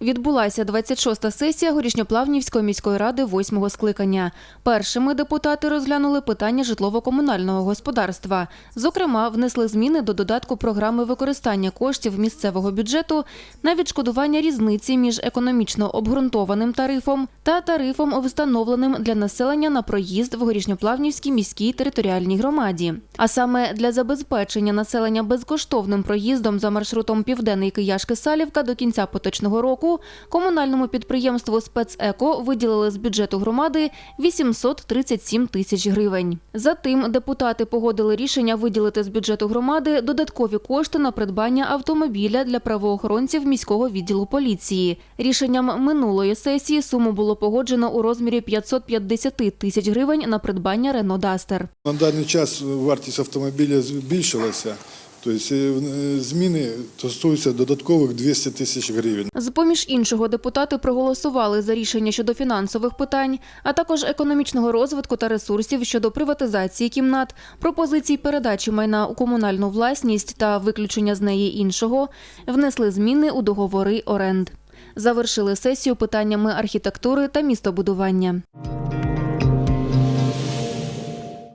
відбулася 26-та сесія Горішньоплавнівської міської ради восьмого скликання. Першими депутати розглянули питання житлово-комунального господарства. Зокрема, внесли зміни до додатку програми використання коштів місцевого бюджету на відшкодування різниці між економічно обґрунтованим тарифом та тарифом, встановленим для населення на проїзд в Горішньоплавнівській міській територіальній громаді. А саме для забезпечення населення безкоштовним проїздом за маршрутом Південний Кияшки-Салівка до кінця поточного року комунальному підприємству «Спецеко» виділили з бюджету громади 837 тисяч гривень. Затим депутати погодили рішення виділити з бюджету громади додаткові кошти на придбання автомобіля для правоохоронців міського відділу поліції. Рішенням минулої сесії суму було погоджено у розмірі 550 тисяч гривень на придбання Рено Дастер. На даний час вартість автомобіля збільшилася, тобто е, зміни стосуються додаткових 200 тисяч гривень. З-поміж іншого, депутати проголосували за рішення щодо фінансових питань, а також економічного розвитку та ресурсів щодо приватизації кімнат, пропозицій передачі майна у комунальну власність та виключення з неї іншого, внесли зміни у договори оренд. Завершили сесію питаннями архітектури та містобудування.